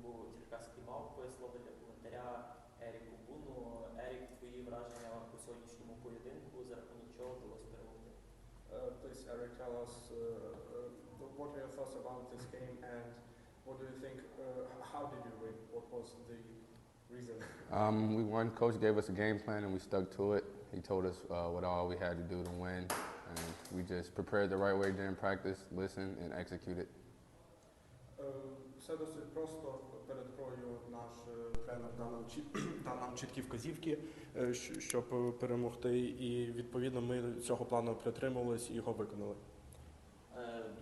клубу Черкаські мавпи. Слово для коментаря Еріку Буну. Ерік, твої враження по сьогоднішньому поєдинку, за рахунок чого вдалося перемогти? Uh, please, Eric, tell us uh, uh, what are your thoughts about this game and what do you think? Uh, how did you win? What was the reason? Um, we won. Coach gave us a game plan and we stuck to it. He told us uh, what all we had to do to win, and we just prepared the right way during practice, listened, and executed. Е, Все досить просто. Перед грою наш е, тренер дав нам, дав нам чіткі вказівки, е, щоб перемогти, і відповідно ми цього плану притримувались і його виконали.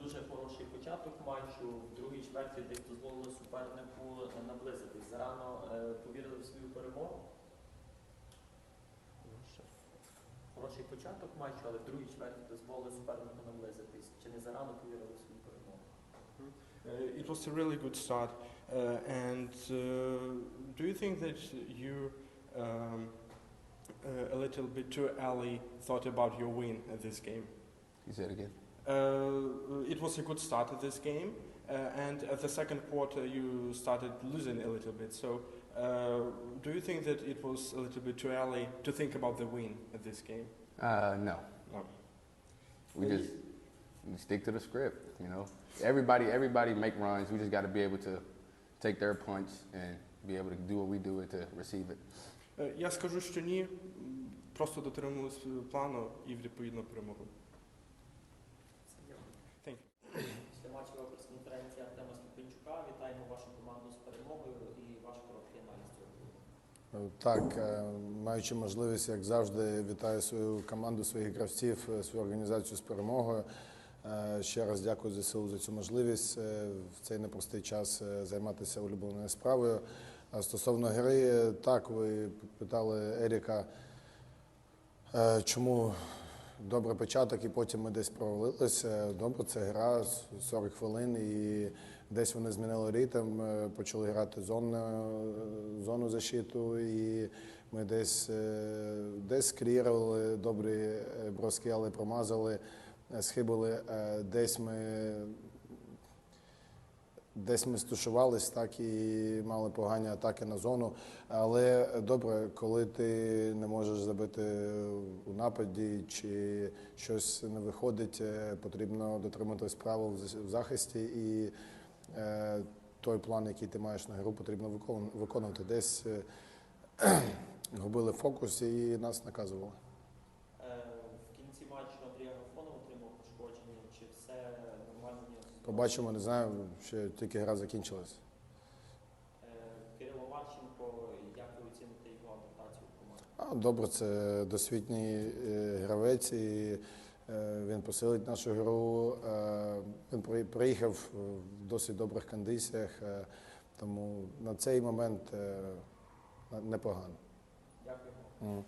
Дуже хороший початок матчу. В другій чверті десь дозволили супернику наблизитись. Зарано повірили в свою перемогу. Хороший початок матчу, але в другій чверті дозволили супернику наблизитись. Чи не зарано повірили в свою перемогу? Uh, it was a really good start. Uh, and uh, do you think that you, um, uh, a little bit too early, thought about your win at this game? He said again. Uh, it was a good start at this game, uh, and at the second quarter you started losing a little bit. So, uh, do you think that it was a little bit too early to think about the win at this game? Uh, no. No. We just stick to the script. You know, everybody everybody make runs. We just got to be able to take their punch and be able to do what we do and to receive it. Е, Я скажу, що ні. Просто дотримувалися плану і відповідно перемогли. Thank Після матчова прес-конференція Артема Ступенчука. Вітаємо вашу команду з перемогою і ваш короткий аналіз цього. Так, е, маючи можливість, як завжди, вітаю свою команду, своїх гравців, е, свою організацію з перемогою. Е, Ще раз дякую ЗСУ за цю можливість е, в цей непростий час е, займатися улюбленою справою. Стосовно гри, так, ви питали Еріка, чому добрий початок і потім ми десь провалилися. Добре, це гра 40 хвилин і десь вони змінили ритм, почали грати зону, зону защиту, і ми десь, десь скрірували добрі броски, але промазали, схибили. Е, Десь ми Десь ми стушувались, так і мали погані атаки на зону. Але добре, коли ти не можеш забити у нападі чи щось не виходить, е, потрібно дотримати справу в захисті. І е, той план, який ти маєш на гру, потрібно викон- виконувати. Десь е, губили фокус і нас наказували. Все нормально? Побачимо, не знаю, ще тільки гра закінчилась. Е, Кирило Марченко, як ви оціните його адаптацію в команді? А, Добре, це досвідній е, гравець, і е, він посилить нашу гру. Він приїхав в досить добрих кондиціях, тому на цей момент непогано. Дякую.